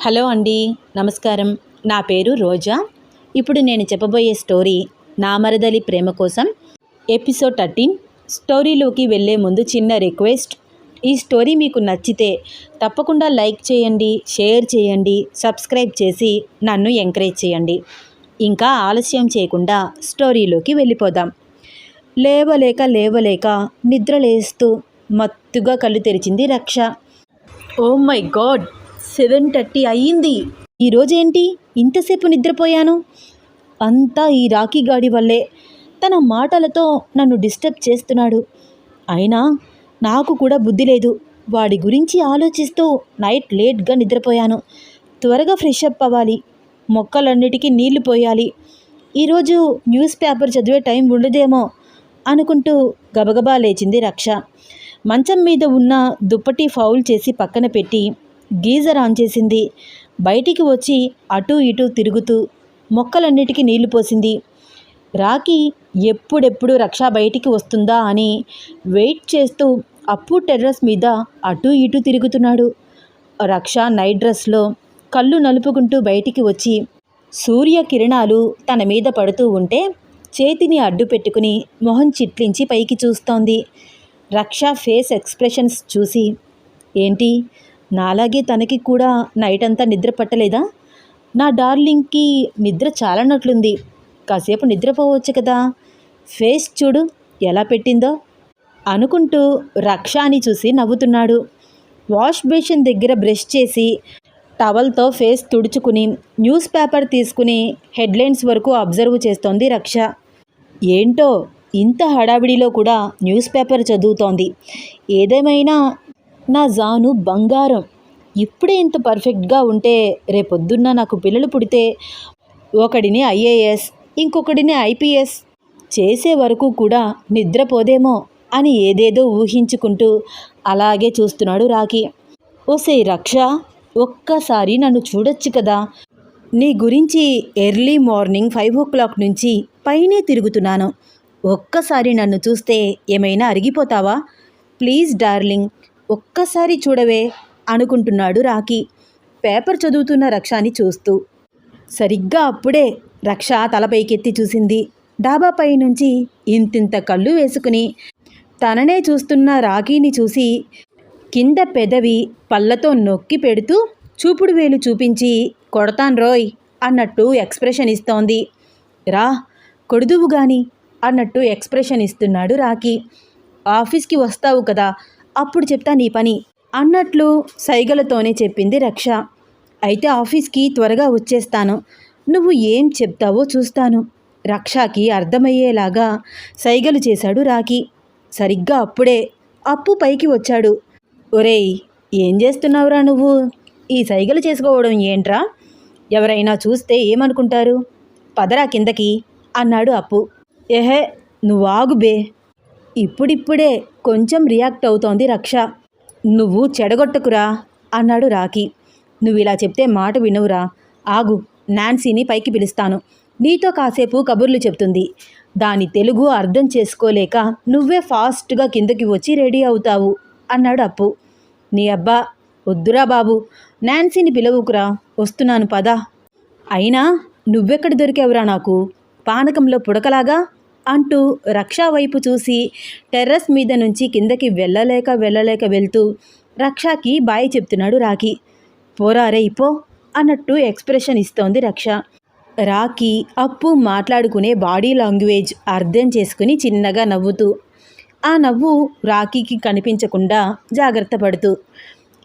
Hello అండి నమస్కారం. నా పేరు రోజా. ఇప్పుడు నేను చెప్పబోయే స్టోరీ నామరదలి ప్రేమ కోసం ఎపిసోడ్ థర్టీన్. స్టోరీలోకి వెళ్ళే ముందు చిన్న రిక్వెస్ట్. ఈ స్టోరీ మీకు నచ్చితే తప్పకుండా లైక్ చేయండి షేర్ చేయండి సబ్స్క్రైబ్ చేసి నన్ను ఎంకరేజ్ చేయండి. ఇంకా ఆలస్యం చేయకుండా స్టోరీలోకి వెళ్ళిపోదాం. లేవలేక లేవలేక నిద్రలేస్తూ మత్తుగా కళ్ళు తెరిచింది Raksha. Oh my god! Seven thirty అయ్యింది. ఈరోజేంటి ఇంతసేపు నిద్రపోయాను? అంతా ఈ రాఖీ గాడి వల్లే. తన మాటలతో నన్ను డిస్టర్బ్ చేస్తున్నాడు. అయినా నాకు కూడా బుద్ధి లేదు. వాడి గురించి ఆలోచిస్తూ నైట్ లేట్గా నిద్రపోయాను. త్వరగా ఫ్రెష్ అప్ అవ్వాలి. మొక్కలన్నిటికీ నీళ్ళు పోయాలి. ఈరోజు న్యూస్ పేపర్ చదివే టైం ఉండదేమో అనుకుంటూ గబగబా లేచింది రక్ష. మంచం మీద ఉన్న దుప్పటి ఫౌల్ చేసి పక్కన పెట్టి గీజర్ ఆన్ చేసింది. బయటికి వచ్చి అటూ ఇటూ తిరుగుతూ మొక్కలన్నిటికీ నీళ్ళు పోసింది. రాఖీ ఎప్పుడెప్పుడు రక్ష బయటికి వస్తుందా అని వెయిట్ చేస్తూ అప్పు టెర్రస్ మీద అటూ ఇటూ తిరుగుతున్నాడు. రక్ష నైట్ డ్రెస్లో కళ్ళు నలుపుకుంటూ బయటికి వచ్చి సూర్య కిరణాలు తన మీద పడుతూ ఉంటే చేతిని అడ్డు పెట్టుకుని మొహం చిట్లించి పైకి చూస్తోంది. రక్ష ఫేస్ ఎక్స్ప్రెషన్స్ చూసి ఏంటి? నాలాగే తనకి కూడా నైట్ అంతా నిద్ర పట్టలేదా? నా డార్లింగ్కి నిద్ర చాలనట్లుంది. కాసేపు నిద్రపోవచ్చు కదా. ఫేస్ చూడు ఎలా పెట్టిందో. అనుకుంటూ రక్షాని చూసి నవ్వుతున్నాడు. వాష్ బేసిన్ దగ్గర బ్రష్ చేసి టవల్తో ఫేస్ తుడుచుకుని న్యూస్ పేపర్ తీసుకుని హెడ్లైన్స్ వరకు అబ్జర్వ్ చేస్తోంది రక్ష. ఏంటో ఇంత హడావిడిలో కూడా న్యూస్ పేపర్ చదువుతోంది. ఏదేమైనా నా జాను బంగారం. ఇప్పుడే ఇంత పర్ఫెక్ట్గా ఉంటే రేపొద్దున్న నాకు పిల్లలు పుడితే ఒకడిని ఐఏఎస్ ఇంకొకడిని ఐపీఎస్ చేసే వరకు కూడా నిద్రపోదేమో అని ఏదేదో ఊహించుకుంటూ అలాగే చూస్తున్నాడు రాఖీ. ఓసే రక్ష ఒక్కసారి నన్ను చూడొచ్చు కదా. నీ గురించి early morning five o'clock నుంచి పైనే తిరుగుతున్నాను. ఒక్కసారి నన్ను చూస్తే ఏమైనా అరిగిపోతావా? ప్లీజ్ డార్లింగ్ ఒక్కసారి చూడవే అనుకుంటున్నాడు రాఖీ. పేపర్ చదువుతున్న రక్షాని చూస్తూ. సరిగ్గా అప్పుడే రక్ష తలపైకెత్తి చూసింది. డాబాపై నుంచి ఇంతింత కళ్ళు వేసుకుని తననే చూస్తున్న రాఖీని చూసి కింద పెదవి పళ్ళతో నొక్కి పెడుతూ చూపుడు వేలు చూపించి కొడతాన్ రోయ్ అన్నట్టు ఎక్స్ప్రెషన్ ఇస్తోంది. రా కొడుదువు గాని అన్నట్టు ఎక్స్ప్రెషన్ ఇస్తున్నాడు రాఖీ. ఆఫీస్కి వస్తావు కదా అప్పుడు చెప్తా నీ పని. అన్నట్లు సైగలతోనే చెప్పింది రక్ష. అయితే ఆఫీస్కి త్వరగా వచ్చేస్తాను. నువ్వు ఏం చెప్తావో చూస్తాను. రక్షకి అర్థమయ్యేలాగా సైగలు చేశాడు రాఖీ. సరిగ్గా అప్పుడే అప్పు పైకి వచ్చాడు. ఒరేయ్ ఏం చేస్తున్నావురా నువ్వు? ఈ సైగలు చేసుకోవడం ఏంట్రా? ఎవరైనా చూస్తే ఏమనుకుంటారు? పదరా కిందకి అన్నాడు అప్పు. ఏహే నువ్వాగు బే. ఇప్పుడిప్పుడే కొంచెం రియాక్ట్ అవుతోంది రక్ష. నువ్వు చెడగొట్టకురా అన్నాడు రాఖీ. నువ్వు ఇలా చెప్తే మాట వినవురా. ఆగు నాన్సీని పైకి పిలుస్తాను. నీతో కాసేపు కబుర్లు చెప్తుంది. దాని తెలుగు అర్థం చేసుకోలేక నువ్వే ఫాస్ట్గా కిందకి వచ్చి రెడీ అవుతావు అన్నాడు అప్పు. నీ అబ్బా వద్దురా బాబు. నాన్సీని పిలవుకురా. వస్తున్నాను పదా. అయినా నువ్వెక్కడ దొరికావురా నాకు? పానకంలో పుడకలాగా అంటూ రక్షా వైపు చూసి టెర్రస్ మీద నుంచి కిందకి వెళ్ళలేక వెళ్ళలేక వెళ్తూ రక్షాకి బాయ్ చెప్తున్నాడు రాఖీ. పోరా రే పో అన్నట్టు ఎక్స్ప్రెషన్ ఇస్తోంది రక్ష. రాఖీ అప్పు మాట్లాడుకునే బాడీ లాంగ్వేజ్ అర్థం చేసుకుని చిన్నగా నవ్వుతూ ఆ నవ్వు రాఖీకి కనిపించకుండా జాగ్రత్త పడుతూ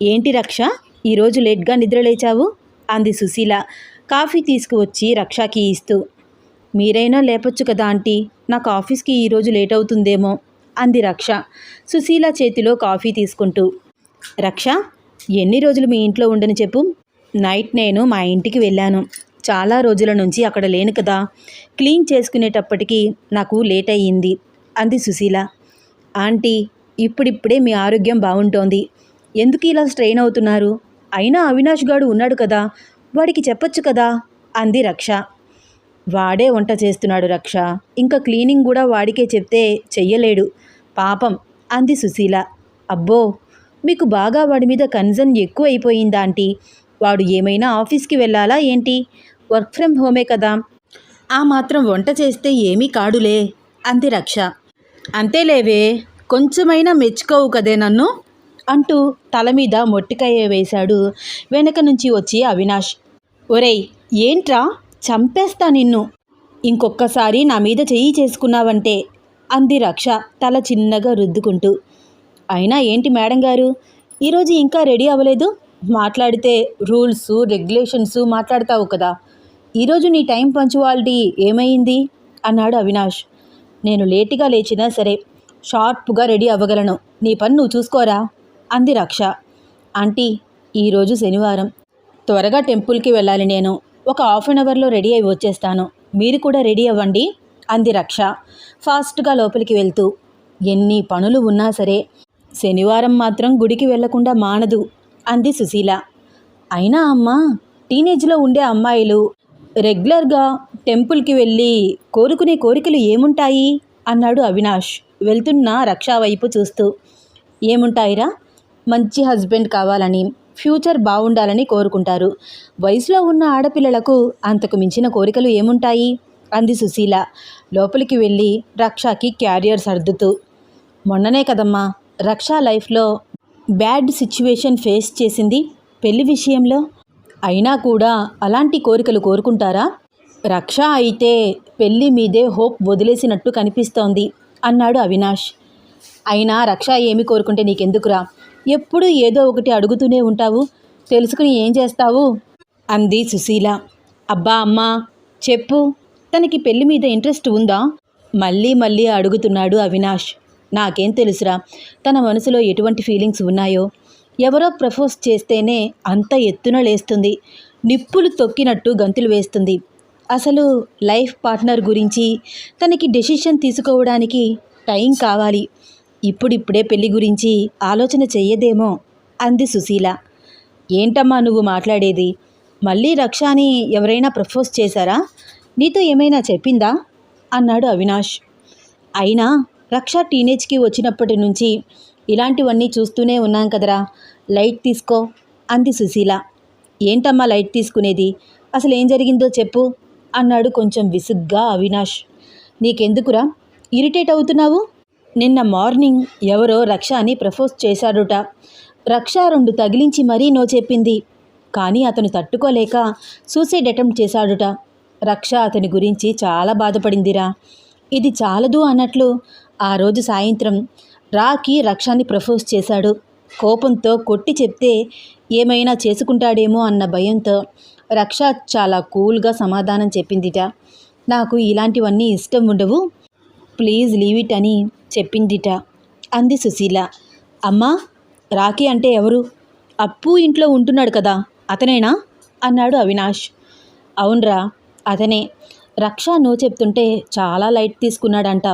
ఏంటి రక్ష ఈరోజు లేట్గా నిద్రలేచావు అంది సుశీల. కాఫీ తీసుకువచ్చి రక్షకి ఇస్తూ మీరైనా లేపొచ్చు కదా ఆంటీ. నాకు ఆఫీస్కి ఈరోజు లేట్ అవుతుందేమో అంది రక్ష. సుశీల చేతిలో కాఫీ తీసుకుంటూ. రక్ష ఎన్ని రోజులు మీ ఇంట్లో ఉండని చెప్పు. నైట్ నేను మా ఇంటికి వెళ్ళాను. చాలా రోజుల నుంచి అక్కడ లేను కదా. క్లీన్ చేసుకునేటప్పటికి నాకు లేట్ అయ్యింది అంది సుశీల. ఆంటీ ఇప్పుడిప్పుడే మీ ఆరోగ్యం బాగుంటోంది. ఎందుకు ఇలా స్ట్రెయిన్ అవుతున్నారు? అయినా అవినాష్ గాడు ఉన్నాడు కదా. వాడికి చెప్పొచ్చు కదా అంది రక్ష. వాడే వంట చేస్తున్నాడు రక్ష. ఇంకా క్లీనింగ్ కూడా వాడికే చెప్తే చెయ్యలేడు. పాపం అంది సుశీల. అబ్బో మీకు బాగా వాడి మీద కన్సర్న్ ఎక్కువ అయిపోయిందా ఆంటీ? వాడు ఏమైనా ఆఫీస్కి వెళ్ళాలా ఏంటి? వర్క్ ఫ్రమ్ హోమే కదా. ఆ మాత్రం వంట చేస్తే ఏమీ కాడులే అంది రక్ష. అంతేలేవే కొంచెమైనా మెచ్చుకోవు కదే నన్ను అంటూ తల మీద మొట్టికాయ వేశాడు వెనక నుంచి వచ్చి అవినాష్. ఒరేయ్ ఏంట్రా? చంపేస్తా నిన్ను. ఇంకొక్కసారి నా మీద చెయ్యి చేసుకున్నావంటే అంది రక్ష తల చిన్నగా రుద్దుకుంటూ. అయినా ఏంటి మేడం గారు? ఈరోజు ఇంకా రెడీ అవ్వలేదు? మాట్లాడితే రూల్స్ రెగ్యులేషన్స్ మాట్లాడతావు కదా. ఈరోజు నీ టైం పంచువాలిటీ ఏమైంది? అన్నాడు అవినాష్. నేను లేటుగా లేచినా సరే షార్ప్గా రెడీ అవ్వగలను. నీ పని నువ్వు చూసుకోరా? అంది రక్ష. ఆంటీ ఈరోజు శనివారం. త్వరగా టెంపుల్కి వెళ్ళాలి నేను. ఒక హాఫ్ అన్ అవర్లో రెడీ అయి వచ్చేస్తాను. మీరు కూడా రెడీ అవ్వండి. అంది రక్ష. ఫాస్ట్గా లోపలికి వెళ్తూ ఎన్ని పనులు ఉన్నా సరే శనివారం మాత్రం గుడికి వెళ్ళకుండా మానదు అంది సుశీల. అయినా అమ్మా టీనేజ్లో ఉండే అమ్మాయిలు రెగ్యులర్గా టెంపుల్కి వెళ్ళి కోరుకునే కోరికలు ఏముంటాయి? అన్నాడు అవినాష్ వెళ్తున్న రక్షా వైపు చూస్తూ. ఏముంటాయిరా? మంచి హస్బెండ్ కావాలని. ఫ్యూచర్ బాగుండాలని కోరుకుంటారు. వయసులో ఉన్న ఆడపిల్లలకు అంతకు మించిన కోరికలు ఏముంటాయి? అంది సుశీల. లోపలికి వెళ్ళి రక్షకి క్యారియర్ సర్దుతూ. మొన్ననే కదమ్మా రక్ష లైఫ్లో బ్యాడ్ సిచ్యువేషన్ ఫేస్ చేసింది పెళ్ళి విషయంలో? అయినా కూడా అలాంటి కోరికలు కోరుకుంటారా? రక్ష అయితే పెళ్ళి మీదే హోప్ వదిలేసినట్టు కనిపిస్తోంది అన్నాడు అవినాష్. అయినా రక్ష ఏమి కోరుకుంటే నీకెందుకురా? ఎప్పుడూ ఏదో ఒకటి అడుగుతూనే ఉంటావు. తెలుసుకుని ఏం చేస్తావు? అంది సుశీల. అబ్బా అమ్మా చెప్పు. తనకి పెళ్ళి మీద ఇంట్రెస్ట్ ఉందా? మళ్ళీ మళ్ళీ అడుగుతున్నాడు అవినాష్. నాకేం తెలుసురా తన మనసులో ఎటువంటి ఫీలింగ్స్ ఉన్నాయో. ఎవరో ప్రపోజ్ చేస్తేనే అంత ఎత్తున లేస్తుంది. నిప్పులు తొక్కినట్టు గంతులు వేస్తుంది. అసలు లైఫ్ పార్ట్నర్ గురించి తనకి డెసిషన్ తీసుకోవడానికి టైం కావాలి. ఇప్పుడిప్పుడే పెళ్ళి గురించి ఆలోచన చెయ్యదేమో అంది సుశీల. ఏంటమ్మా నువ్వు మాట్లాడేది? మళ్ళీ రక్షాని ఎవరైనా ప్రపోజ్ చేశారా? నీతో ఏమైనా చెప్పిందా? అన్నాడు అవినాష్. అయినా రక్ష టీనేజ్కి వచ్చినప్పటి నుంచి ఇలాంటివన్నీ చూస్తూనే ఉన్నాం కదరా. లైట్ తీసుకో అంది సుశీల. ఏంటమ్మా లైట్ తీసుకునేది? అసలు ఏం జరిగిందో చెప్పు అన్నాడు కొంచెం విసుగ్గా అవినాష్. నీకెందుకురా? ఇరిటేట్ అవుతున్నావు? నిన్న మార్నింగ్ ఎవరో రక్ష అని ప్రపోజ్ చేశాడుట. రక్ష రెండు తగిలించి మరీ నో చెప్పింది. కానీ అతను తట్టుకోలేక సూసైడ్ అటెంప్ట్ చేశాడుట. రక్ష అతని గురించి చాలా బాధపడిందిరా. ఇది చాలదు అన్నట్లు ఆ రోజు సాయంత్రం రాకి రక్షాన్ని ప్రపోజ్ చేశాడు. కోపంతో కొట్టి చెప్తే ఏమైనా చేసుకుంటాడేమో అన్న భయంతో రక్ష చాలా కూల్గా సమాధానం చెప్పిందిట. నాకు ఇలాంటివన్నీ ఇష్టం ఉండవు. ప్లీజ్ లీవ్ ఇట్ అని చెప్పిందిట. అంది సుశీల. అమ్మా రాఖీ అంటే ఎవరు? అప్పు ఇంట్లో ఉంటున్నాడు కదా అతనేనా? అన్నాడు అవినాష్. అవునరా అతనే. రక్ష నో చెప్తుంటే చాలా లైట్ తీసుకున్నాడంట.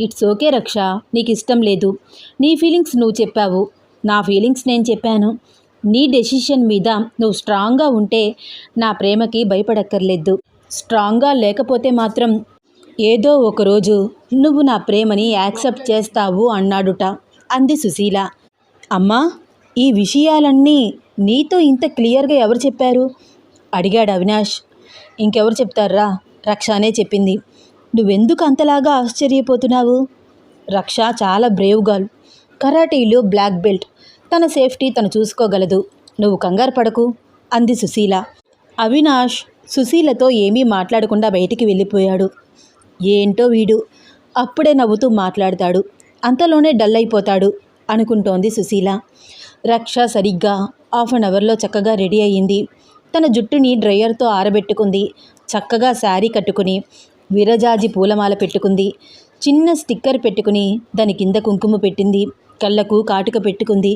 ఇట్స్ ఓకే రక్ష నీకు ఇష్టం లేదు. నీ ఫీలింగ్స్ నువ్వు చెప్పావు. నా ఫీలింగ్స్ నేను చెప్పాను. నీ డెసిషన్ మీద నువ్వు స్ట్రాంగ్గా ఉంటే నా ప్రేమకి భయపడక్కర్లేదు. స్ట్రాంగ్గా లేకపోతే మాత్రం ఏదో ఒకరోజు నువ్వు నా ప్రేమని యాక్సెప్ట్ చేస్తావు అన్నాడుట. అంది సుశీల. అమ్మా ఈ విషయాలన్నీ నీతో ఇంత క్లియర్గా ఎవరు చెప్పారు? అడిగాడు అవినాష్. ఇంకెవరు చెప్తారా? రక్షానే చెప్పింది. నువ్వెందుకు అంతలాగా ఆశ్చర్యపోతున్నావు? రక్ష చాలా బ్రేవ్ గర్ల్ కరాటీలో బ్లాక్ బెల్ట్ తన సేఫ్టీ తను చూసుకోగలదు. నువ్వు కంగారు పడకు అంది సుశీల. అవినాష్ సుశీలతో ఏమీ మాట్లాడకుండా బయటికి వెళ్ళిపోయాడు. ఏంటో వీడు? అప్పుడే నవ్వుతూ మాట్లాడతాడు. అంతలోనే డల్ అయిపోతాడు అనుకుంటోంది సుశీల. రక్ష సరిగ్గా హాఫ్ అన్ అవర్లో చక్కగా రెడీ అయ్యింది. తన జుట్టుని డ్రయర్తో ఆరబెట్టుకుంది. చక్కగా శారీ కట్టుకుని విరజాజి పూలమాల పెట్టుకుంది. చిన్న స్టిక్కర్ పెట్టుకుని దాని కింద కుంకుమ పెట్టింది. కళ్ళకు కాటుక పెట్టుకుంది.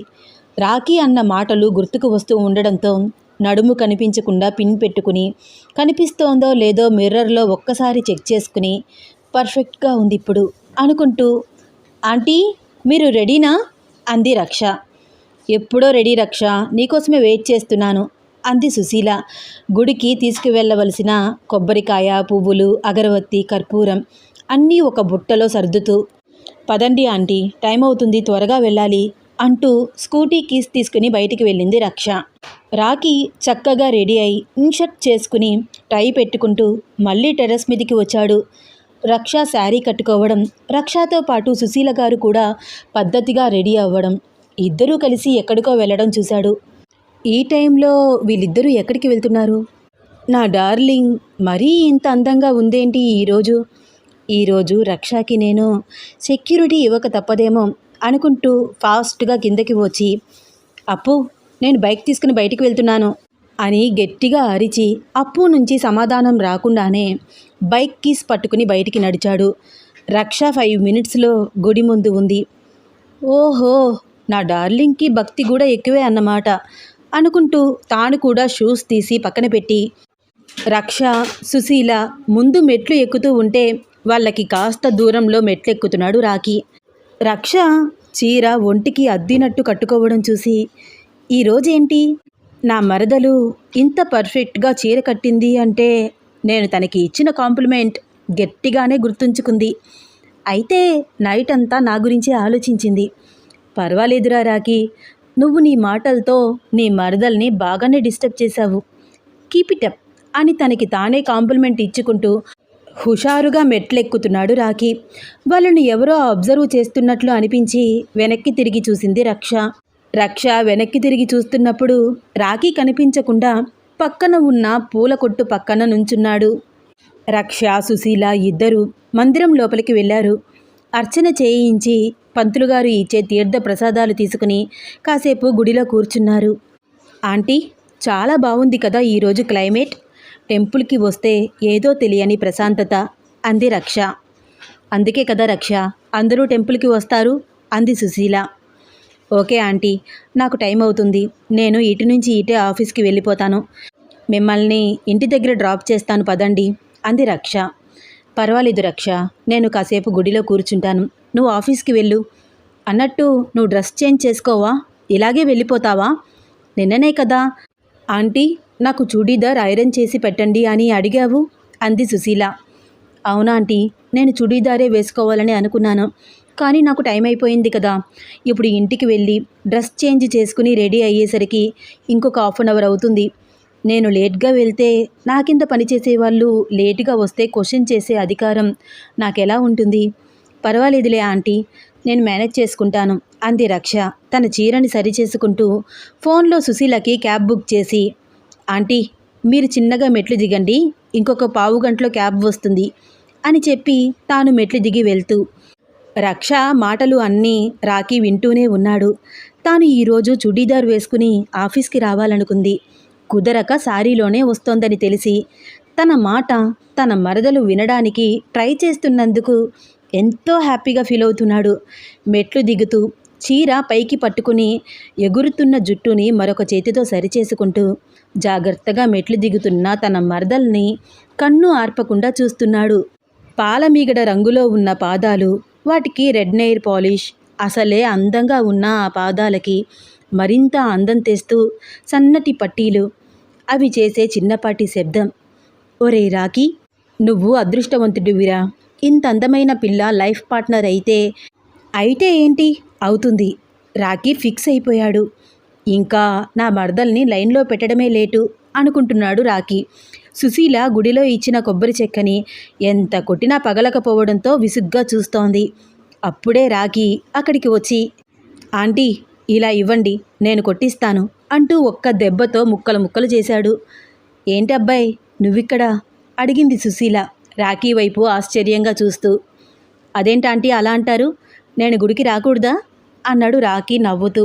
రాఖీ అన్న మాటలు గుర్తుకు వస్తూ ఉండడంతో నడుము కనిపించకుండా పిన్ పెట్టుకుని కనిపిస్తోందో లేదో మిర్రర్లో ఒక్కసారి చెక్ చేసుకుని పర్ఫెక్ట్గా ఉంది ఇప్పుడు అనుకుంటూ ఆంటీ మీరు రెడీనా? అంది రక్ష. ఎప్పుడో రెడీ రక్ష నీకోసమే వెయిట్ చేస్తున్నాను అంది సుశీల. గుడికి తీసుకువెళ్ళవలసిన కొబ్బరికాయ పువ్వులు అగరవత్తి కర్పూరం అన్నీ ఒక బుట్టలో సర్దుతూ పదండి ఆంటీ టైం అవుతుంది త్వరగా వెళ్ళాలి అంటూ స్కూటీ కీస్ తీసుకుని బయటికి వెళ్ళింది రక్ష. రాకీ చక్కగా రెడీ అయి ఇన్షర్ట్ చేసుకుని టై పెట్టుకుంటూ మళ్ళీ టెర్రస్ మీదకి వచ్చాడు. రక్ష శారీ కట్టుకోవడం రక్షతో పాటు సుశీల గారు కూడా పద్ధతిగా రెడీ అవ్వడం ఇద్దరూ కలిసి ఎక్కడికో వెళ్ళడం చూశాడు. ఈ టైంలో వీళ్ళిద్దరూ ఎక్కడికి వెళ్తున్నారు? నా డార్లింగ్ మరీ ఇంత అందంగా ఉందేంటి ఈరోజు ఈరోజు రక్షాకి నేను సెక్యూరిటీ ఇవ్వక తప్పదేమో అనుకుంటూ ఫాస్ట్గా కిందకి వచ్చి అప్పు నేను బైక్ తీసుకుని బయటికి వెళ్తున్నాను. అని గట్టిగా అరిచి అప్పు నుంచి సమాధానం రాకుండానే బైక్ కీస్ పట్టుకుని బయటికి నడిచాడు. రక్ష ఫైవ్ మినిట్స్లో గుడి ముందు ఉంది. ఓహో నా డార్లింగ్కి భక్తి కూడా ఎక్కువే అన్నమాట అనుకుంటూ తాను కూడా షూస్ తీసి పక్కన పెట్టి రక్ష సుశీల ముందు మెట్లు ఎక్కుతూ ఉంటే వాళ్ళకి కాస్త దూరంలో మెట్లు ఎక్కుతున్నాడు రాకి రక్ష చీర ఒంటికి అద్దినట్టు కట్టుకోవడం చూసి ఈరోజేంటి నా మరదలు ఇంత పర్ఫెక్ట్గా చీర కట్టింది అంటే నేను తనకి ఇచ్చిన కాంప్లిమెంట్ గట్టిగానే గుర్తుంచుకుంది. అయితే నైట్ అంతా నా గురించే ఆలోచించింది. పర్వాలేదురా రాకి నువ్వు నీ మాటలతో నీ మరదల్ని బాగానే డిస్టర్బ్ చేశావు. కీప్ ఇట్ అప్ అని తనకి తానే కాంప్లిమెంట్ ఇచ్చుకుంటూ హుషారుగా మెట్లెక్కుతున్నాడు రాఖీ. వాళ్ళని ఎవరో అబ్జర్వ్ చేస్తున్నట్లు అనిపించి వెనక్కి తిరిగి చూసింది రక్ష. రక్ష వెనక్కి తిరిగి చూస్తున్నప్పుడు రాఖీ కనిపించకుండా పక్కన ఉన్న పూల కొట్టు పక్కన నుంచున్నాడు. రక్ష సుశీల ఇద్దరు మందిరం లోపలికి వెళ్ళారు. అర్చన చేయించి పంతులుగారు ఇచ్చే తీర్థ ప్రసాదాలు తీసుకుని కాసేపు గుడిలో కూర్చున్నారు. ఆంటీ చాలా బాగుంది కదా ఈరోజు క్లైమేట్? టెంపుల్కి వస్తే ఏదో తెలియని ప్రశాంతత అంది రక్ష. అందుకే కదా రక్ష అందరూ టెంపుల్కి వస్తారు అంది సుశీల. Okay aunty. నాకు టైం అవుతుంది. నేను ఇటు నుంచి ఇటే ఆఫీస్కి వెళ్ళిపోతాను. మిమ్మల్ని ఇంటి దగ్గర డ్రాప్ చేస్తాను పదండి. అంది రక్ష. పర్వాలేదు రక్ష. నేను కాసేపు గుడిలో కూర్చుంటాను. నువ్వు ఆఫీస్కి వెళ్ళు. అన్నట్టు నువ్వు డ్రెస్ చేంజ్ చేసుకోవా? ఇలాగే వెళ్ళిపోతావా? నిన్ననే కదా. ఆంటీ నాకు చూడీదార్ ఐరన్ చేసి పెట్టండి అని అడిగావు అంది సుశీల. అవునా ఆంటీ. నేను చుడీదారే వేసుకోవాలని అనుకున్నాను. కానీ నాకు టైం అయిపోయింది కదా. ఇప్పుడు ఇంటికి వెళ్ళి డ్రెస్ చేంజ్ చేసుకుని రెడీ అయ్యేసరికి ఇంకొక హాఫ్ అన్ అవర్ అవుతుంది. నేను లేట్గా వెళ్తే నా కింద పనిచేసే వాళ్ళు లేటుగా వస్తే క్వశ్చన్ చేసే అధికారం నాకెలా ఉంటుంది? పర్వాలేదులే ఆంటీ నేను మేనేజ్ చేసుకుంటాను అంది రక్ష తన చీరని సరిచేసుకుంటూ ఫోన్లో సుశీలకి క్యాబ్ బుక్ చేసి ఆంటీ మీరు చిన్నగా మెట్లు దిగండి ఇంకొక పావు గంటలో క్యాబ్ వస్తుంది అని చెప్పి తాను మెట్లు దిగి వెళ్తూ రక్ష మాటలు అన్నీ రాఖీ వింటూనే ఉన్నాడు. తాను ఈరోజు చుడీదార్ వేసుకుని ఆఫీస్కి రావాలనుకుంది. కుదరక సారీలోనే వస్తోందని తెలిసి తన మాట తన మరదలు వినడానికి ట్రై చేస్తున్నందుకు ఎంతో హ్యాపీగా ఫీల్ అవుతున్నాడు. మెట్లు దిగుతూ చీర పైకి పట్టుకుని ఎగురుతున్న జుట్టుని మరొక చేతితో సరిచేసుకుంటూ జాగ్రత్తగా మెట్లు దిగుతున్న తన మరదల్ని కన్ను ఆర్పకుండా చూస్తున్నాడు. పాలమీగడ రంగులో ఉన్న పాదాలు వాటికి రెడ్ నెయిర్ పాలిష్ అసలే అందంగా ఉన్న ఆ పాదాలకి మరింత అందం తెస్తూ సన్నటి పట్టీలు. అవి చేసే చిన్నపాటి శబ్దం. ఒరే రాకీ నువ్వు అదృష్టవంతుడివిరా. ఇంత అందమైన పిల్ల లైఫ్ పార్ట్నర్ అయితే అయితే ఏంటి? అవుతుంది. రాకీ ఫిక్స్ అయిపోయాడు. ఇంకా నా మర్దల్ని లైన్లో పెట్టడమే లేటు. అనుకుంటున్నాడు రాఖీ. సుశీల గుడిలో ఇచ్చిన కొబ్బరి చెక్కని ఎంత కొట్టినా పగలకపోవడంతో విసుగ్గా చూస్తోంది. అప్పుడే రాఖీ అక్కడికి వచ్చి ఆంటీ ఇలా ఇవ్వండి నేను కొట్టిస్తాను అంటూ ఒక్క దెబ్బతో ముక్కలు ముక్కలు చేశాడు. ఏంటబ్బాయి నువ్విక్కడ నువ్విక్కడా? అడిగింది సుశీల రాఖీ వైపు ఆశ్చర్యంగా చూస్తూ. అదేంటాంటీ అలా అంటారు? నేను గుడికి రాకూడదా? అన్నాడు రాఖీ నవ్వుతూ.